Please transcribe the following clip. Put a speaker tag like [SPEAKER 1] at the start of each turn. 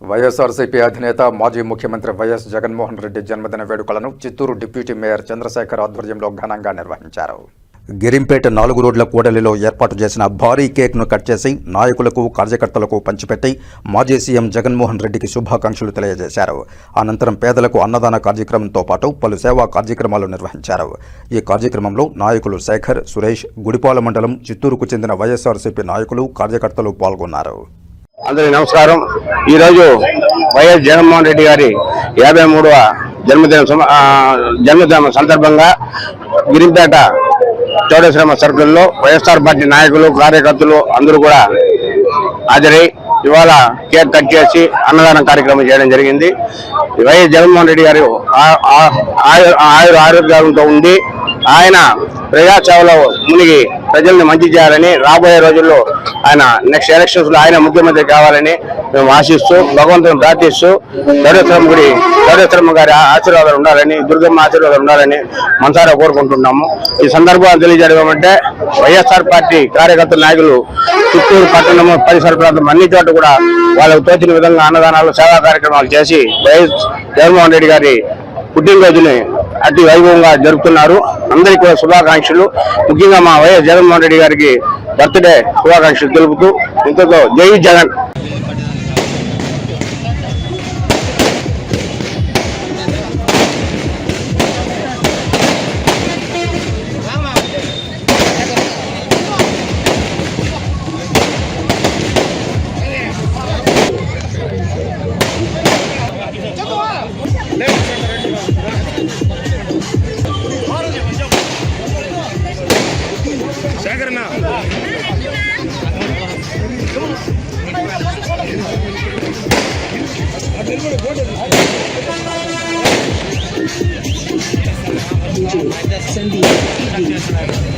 [SPEAKER 1] వైఎస్ఆర్సీపీ అధినేత మాజీ ముఖ్యమంత్రి వైఎస్ జగన్మోహన్ రెడ్డి జన్మదిన వేడుకలను చిత్తూరు డిప్యూటీ మేయర్ చంద్రశేఖర్ ఆధ్వర్యంలో ఘనంగా నిర్వహించారు. గిరింపేట నాలుగు రోడ్ల కూడలిలో ఏర్పాటు చేసిన భారీ కేక్ను కట్ చేసి నాయకులకు కార్యకర్తలకు పంచిపెట్టి మాజీ సీఎం జగన్మోహన్ రెడ్డికి శుభాకాంక్షలు తెలియజేశారు. అనంతరం పేదలకు అన్నదాన కార్యక్రమంతో పాటు పలు సేవా కార్యక్రమాలు నిర్వహించారు. ఈ కార్యక్రమంలో నాయకులు శేఖర్ సురేష్ గుడిపాల మండలం చిత్తూరుకు చెందిన వైఎస్ఆర్సీపీ నాయకులు కార్యకర్తలు పాల్గొన్నారు.
[SPEAKER 2] అందరికీ నమస్కారం. ఈరోజు వైఎస్ జగన్మోహన్ రెడ్డి గారి యాభై మూడవ జన్మదిన జన్మదిన సందర్భంగా గిరిపేట చౌడేశ్వరమ్మ సర్కిల్లో వైఎస్ఆర్ పార్టీ నాయకులు కార్యకర్తలు అందరూ కూడా హాజరై ఇవాళ కేక్ కట్ చేసి అన్నదానం కార్యక్రమం చేయడం జరిగింది. వైఎస్ జగన్మోహన్ రెడ్డి గారు ఆయుర ఆరోగ్యంతో ఉండి ఆయన ప్రజాసేవలో మునిగి ప్రజల్ని మంచి చేయాలని రాబోయే రోజుల్లో ఆయన నెక్స్ట్ ఎలక్షన్స్లో ఆయన ముఖ్యమంత్రి కావాలని మేము ఆశిస్తూ భగవంతుని ప్రార్థిస్తూ దౌడేశ్వరం గుడి దౌడేశ్వరమ్మ గారి ఆశీర్వాదాలు ఉండాలని దుర్గమ్మ ఆశీర్వాదాలు ఉండాలని మనసారా కోరుకుంటున్నాము. ఈ సందర్భంగా తెలియజేయడం అంటే వైఎస్ఆర్ పార్టీ కార్యకర్తల నాయకులు చిత్తూరు పట్టణము పరిసర ప్రాంతం అన్ని చోట్ల కూడా వాళ్ళకు తోచిన విధంగా అన్నదానాలు సేవా కార్యక్రమాలు చేసి వైఎస్ జగన్మోహన్ రెడ్డి గారి పుట్టినరోజుని అతి వైభవంగా జరుపుతున్నారు. అందరికీ కూడా శుభాకాంక్షలు. ముఖ్యంగా మా వైఎస్ జగన్మోహన్ రెడ్డి గారికి బర్త్డే శుభాకాంక్షలు తెలుపుతూ ఇంతతో జై జగన్.
[SPEAKER 3] สวัสดีครับ